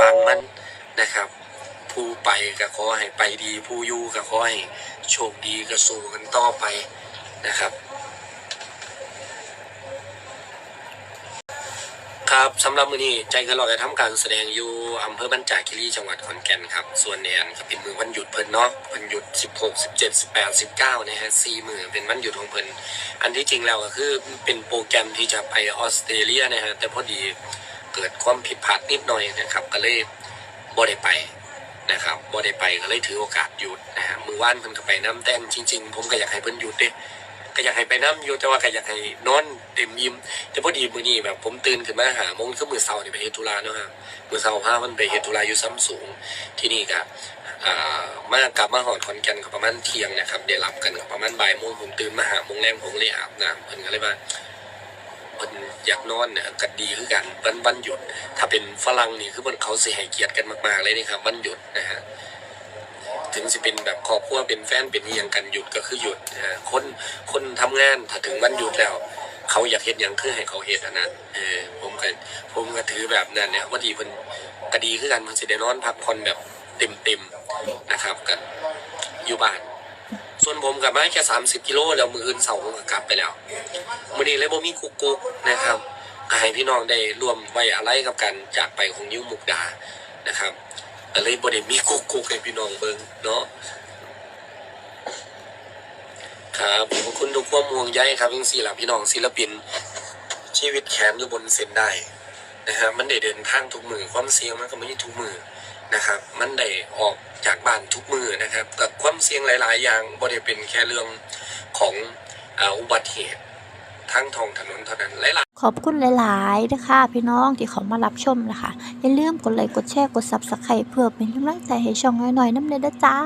วางมันนะครับ ผู้ไปก็ขอให้ไปดีผู้อยู่ก็ขอให้โชคดีก็สู้กันต่อไปนะครับ ครับสำหรับมือนี้ใจกระหลอกจะทำการแสดงอยู่อำเภอบัญจาคีรีจังหวัดขอนแก่นครับ ส่วนเนี่ยก็เป็นมือวันหยุดเพิ่นเนาะวันหยุด 16 17 18 19นะฮะสี่มือเป็นวันหยุดของเพิ่นอันที่จริงแล้วก็คือเป็นโปรแกรมที่จะไปออสเตรเลียนะฮะแต่พอดี เกิดความผิดพลาดนิดหน่อยนะครับ ก็เลยบ่ได้ไปนะครับบ่ได้ไปก็เลยถือโอกาสหยุดนะฮะมือว่านเพิ่นก็ไปน้ำแต่นจริง ๆ ผมก็อยากให้เพิ่นหยุดเด้ก็อยากให้ไปน้ำอยู่แต่ว่าก็อยากให้นอนเต็มยิ้มแต่พอดีมือนี้แบบ ผมตื่นขึ้นมาหาโมงคือมือเช้านี่ไปเฮ็ดธุระเนาะฮะมือเช้าพามันไปเฮ็ดธุระอยู่ซ้ำสูงที่นี่ก็อ่ามากลับมาหอดขอนแก่นก็ประมาณเที่ยงนะครับได้หลับกันก็ประมาณบ่ายโมงผมตื่นมาหาโมงแรมผมเลยอาบน้ำเพิ่นก็เลยว่า เพิ่นอยากนอนเนี่ยก็ดีคือกันวันวันหยุด ถ้าเป็นฝรั่งนี่คือเพิ่นเขาสิให้เกียรติกันมากๆเลยนี่ครับวันหยุดนะฮะถึงสิเป็นแบบครอบครัวเป็นแฟนเป็นอหย่างกันหยุดก็คือหยุดนะฮะคนคนทำงานถ้าถึงวันหยุดแล้ว เขาอยากเห็นอย่างคือให้เขาเห็นนะนเออผมก็ผมก็ถือแบบนั้นเนี่ยว่าดีเพิ่นก็ดีคือกันมันสิได้นอนพักผ่อนแบบเต็มเต็มๆนะครับกันอยู่บ้าน ส่วนผมกับมาแค่สามสิบกิโลแล้วมืออื่นเสาร์ผมก็กลับไปแล้วมือนี้เลยบ่มีกุ๊กกุ๊กนะครับให้พี่น้องได้รวมไว้อะไรกับการจากไปของยิ้วมุกดานะครับก็เลยบ่ได้มีกุ๊กกุ๊กให้พี่น้องเบิ่งเนาะครับขอบคุณทุกความห่วงใยครับยังสี่หลัพี่น้องศิลปิน ชีวิตแขนอยู่บนเส้นได้ นะฮะมันได้เดินทางทุกมือความเสี่ยงมันก็ไม่ใช่ทุกมือนะครับ มันได้ออกจากบ้านทุกมือนะครับแต่ความเสี่ยงหลาย ๆ อย่างบ่ได้เป็นแค่เรื่องของอุบัติเหตุทั้งทองถนนเท่านั้นหลายๆขอบคุณหลาย ๆ นะคะ พี่น้องที่เขามารับชมนะคะ อย่าลืมกดไลค์กดแชร์กด Subscribe เพื่อเป็นกำลังใจให้ช่องน้อยๆน้ำเด้อจ้า